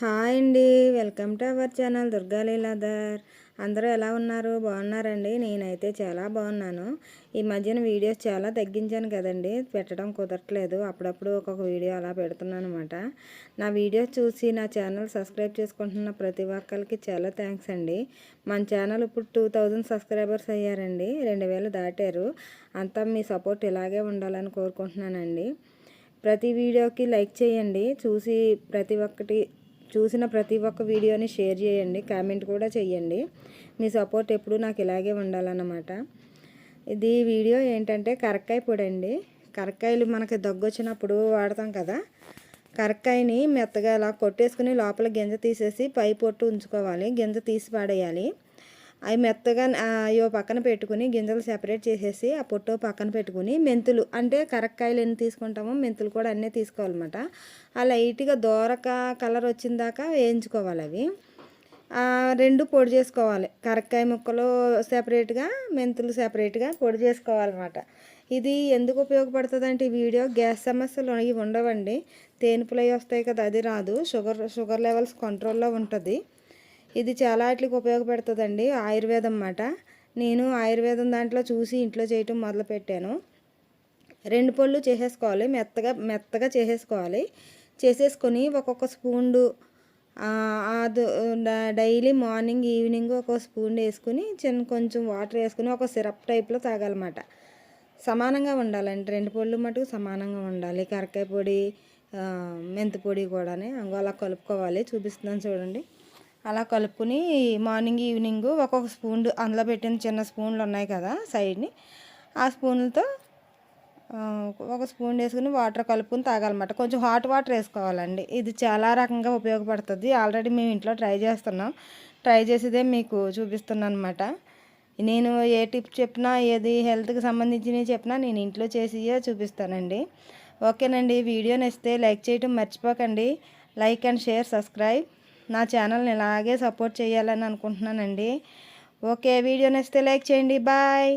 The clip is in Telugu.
హాయ్ అండి. Welcome to our channel Durga Leeladhar. అందరూ ఎలా ఉన్నారు? బాగున్నారండి? నేనైతే చాలా బాగున్నాను. ఈ మధ్యన వీడియోస్ చాలా తగ్గించాను కదండి. పెట్టడం కుదరట్లేదు. అప్పుడప్పుడు ఒక్కొక్క వీడియో అలా పెడుతున్నాను అనమాట నా వీడియోస్ చూసి నా ఛానల్ సబ్స్క్రైబ్ చేసుకుంటున్న ప్రతి ఒక్కరికి చాలా థ్యాంక్స్ అండి. మన ఛానల్ ఇప్పుడు టూ థౌజండ్ సబ్స్క్రైబర్స్ అయ్యారండి. రెండు వేలు దాటారు. అంతా మీ సపోర్ట్ ఇలాగే ఉండాలని కోరుకుంటున్నానండి. ప్రతి వీడియోకి లైక్ చేయండి. చూసి ప్రతి ఒక్కటి చూసిన ప్రతి ఒక్క వీడియోని షేర్ చేయండి కామెంట్ కూడా చేయండి మీ సపోర్ట్ ఎప్పుడు నాకు ఇలాగే ఉండాలన్నమాట. ఇది వీడియో ఏంటంటే కరక్కాయ పొడి అండి కరక్కాయలు మనకి దగ్గు వచ్చినప్పుడు వాడతాం కదా. కరక్కాయని మెత్తగా అలా కొట్టేసుకుని లోపల గింజ తీసేసి పై పొట్టు ఉంచుకోవాలి. గింజ తీసి పాడేయాలి. అవి మెత్తగా అయ్యో పక్కన పెట్టుకుని గింజలు సెపరేట్ చేసేసి ఆ పొట్టు పక్కన పెట్టుకుని మెంతులు అంటే కరక్కాయలు ఎన్ని తీసుకుంటామో మెంతులు కూడా అన్నీ తీసుకోవాలన్నమాట. ఆ లైట్గా దోరక కలర్ వచ్చిన దాకా వేయించుకోవాలి అవి. రెండు పొడి చేసుకోవాలి. కరక్కాయ ముక్కలు సెపరేట్గా మెంతులు సెపరేట్గా పొడి చేసుకోవాలన్నమాట. ఇది ఎందుకు ఉపయోగపడుతుంది అంటే ఈ వీడియో గ్యాస్ సమస్యలు ఇవి ఉండవండి. తేనుపులు వస్తాయి కదా అది రాదు. షుగర్ షుగర్ లెవెల్స్ కంట్రోల్లో ఉంటుంది. ఇది చాలా వాటికి ఉపయోగపడుతుందండి ఆయుర్వేదం అన్నమాట. నేను ఆయుర్వేదం దాంట్లో చూసి ఇంట్లో చేయటం మొదలుపెట్టాను. రెండు పళ్ళు చేసేసుకోవాలి మెత్తగా మెత్తగా చేసేసుకోవాలి. చేసేసుకొని ఒక్కొక్క స్పూన్డు డైలీ మార్నింగ్ ఈవినింగ్ ఒక స్పూన్ వేసుకుని చిన్న కొంచెం వాటర్ వేసుకుని ఒక సిరప్ టైప్లో తాగాలన్నమాట. సమానంగా ఉండాలండి రెండు పళ్ళు మటుకు సమానంగా ఉండాలి. కరకాయ పొడి మెంతి పొడి కూడా అలా కలుపుకోవాలి. చూపిస్తున్నాను చూడండి. అలా కలుపుకుని మార్నింగ్ ఈవినింగ్ ఒక్కొక్క స్పూన్ అందులో పెట్టిన చిన్న స్పూన్లు ఉన్నాయి కదా సైడ్ని. ఆ స్పూన్లతో ఒక స్పూన్ వేసుకుని వాటర్ కలుపుకుని తాగాలన్నమాట. కొంచెం హాట్ వాటర్ వేసుకోవాలండి. ఇది చాలా రకంగా ఉపయోగపడుతుంది. ఆల్రెడీ మేము ఇంట్లో ట్రై చేస్తున్నాం. ట్రై చేసేదే మీకు చూపిస్తున్నాను అనమాట నేను ఏ టిప్ చెప్పినా ఏది హెల్త్కి సంబంధించినవి చెప్పినా నేను ఇంట్లో చేసి చూపిస్తానండి. ఓకేనండి. వీడియో నచ్చితే లైక్ చేయటం మర్చిపోకండి. Like and share subscribe. నా ఛానల్ని ఇలాగే సపోర్ట్ చేయాలని అనుకుంటున్నానండి. ఓకే వీడియో నచ్చితే లైక్ చేయండి. బాయ్.